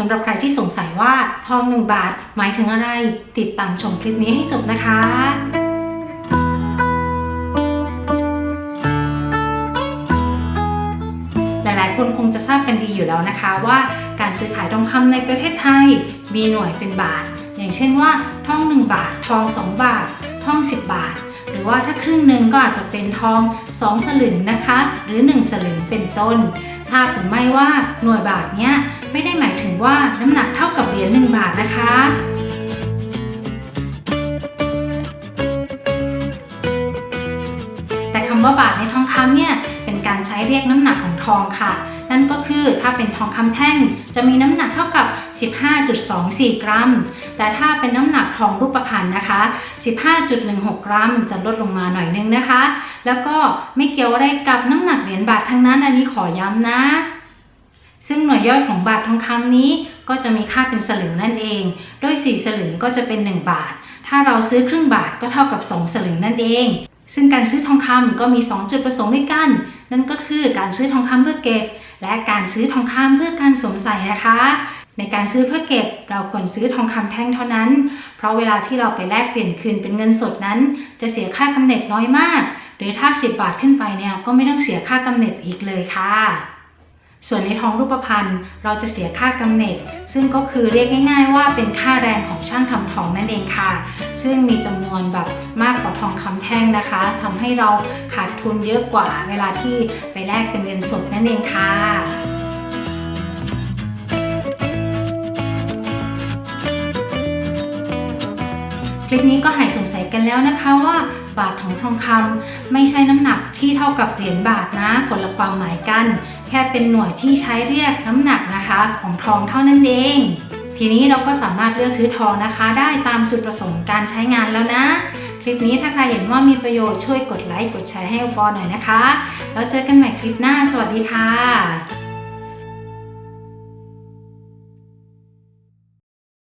สำหรับใครที่สงสัยว่าทอง1บาทหมายถึงอะไร ติดตามชมคลิปนี้ให้จบนะคะ หลายๆ คนคงจะทราบกันดีอยู่แล้วนะคะว่าการซื้อขายทองคำในประเทศไทย มีหน่วยเป็นบาท อย่างเช่นว่าทอง 1 บาท ทอง 2 บาท ทอง 10 บาท หรือว่าถ้าครึ่งหนึ่งก็อาจจะเป็นทอง 2 สลึงนะคะ หรือ 1 สลึงเป็นต้นทราบหรือไม่ว่าหน่วยบาทเนี้ยไม่ได้หมายถึงว่าน้ำหนักเท่ากับเหรียญ1บาทนะคะแต่คำว่าบาทในทองคำเนี่ย การใช้เรียกน้ำหนักของทองค่ะ นั่นก็คือถ้าเป็นทองคำแท่งจะมีน้ำหนักเท่ากับ 15.24 กรัม แต่ถ้าเป็นน้ำหนักทองรูปพรรณนะคะ 15.16 กรัม จะลดลงมาหน่อยนึงนะคะ แล้วก็ไม่เกี่ยวอะไรกับน้ำหนักเหรียญบาททั้งนั้นอันนี้ขอย้ำนะซึ่งหน่วยย่อยของบาททองคำนี้ก็จะมีค่าเป็นสลึงนั่นเอง โดย 4 สลึงก็จะเป็น 1 บาท ถ้าเราซื้อครึ่งบาทก็เท่ากับ 2 สลึงนั่นเอง ซึ่งการซื้อทองคำก็มี 2 จุดประสงค์ด้วยกัน นั่นก็คือการซื้อทองคำเพื่อเก็บ และการซื้อทองคำเพื่อการสวมใส่นะคะ ในการซื้อเพื่อเก็บเราควรซื้อทองคำแท่งเท่านั้น เพราะเวลาที่เราไปแลกเปลี่ยนคืนเป็นเงินสดนั้น จะเสียค่ากำเนิดน้อยมาก หรือถ้า 10 บาทขึ้นไปเนี่ยก็ไม่ต้องเสียค่ากำเนิดอีกเลยค่ะ ส่วนในทองรูปพรรณเราจะเสียค่ากำเนิด ซึ่งก็คือเรียกง่าย ๆ ว่าเป็นค่าแรงของช่างทำทองนั่นเองค่ะ ซึ่งมีจำนวนแบบมากกว่าทองคำแท่งนะคะทำให้เราขาดทุนเยอะกว่าเวลาที่ไปแลกเป็นเงินสดนั่นเองค่ะคลิปนี้ก็หายสงสัยกันแล้วนะคะว่า บาทของทองคำไม่ใช่น้ำหนักที่เท่ากับเหรียญบาทนะคนละความหมายกัน แค่เป็นหน่วยที่ใช้เรียกน้ำหนักนะคะของทองเท่านั้นเอง ทีนี้เราก็สามารถเลือกซื้อทองนะคะ ได้ตามจุดประสงค์การใช้งานแล้วนะ คลิปนี้ถ้าใครเห็นว่ามีประโยชน์ช่วยกดไลค์กดแชร์ให้อุปกรณ์หน่อยนะคะ แล้วเจอกันใหม่คลิปหน้า สวัสดีค่ะ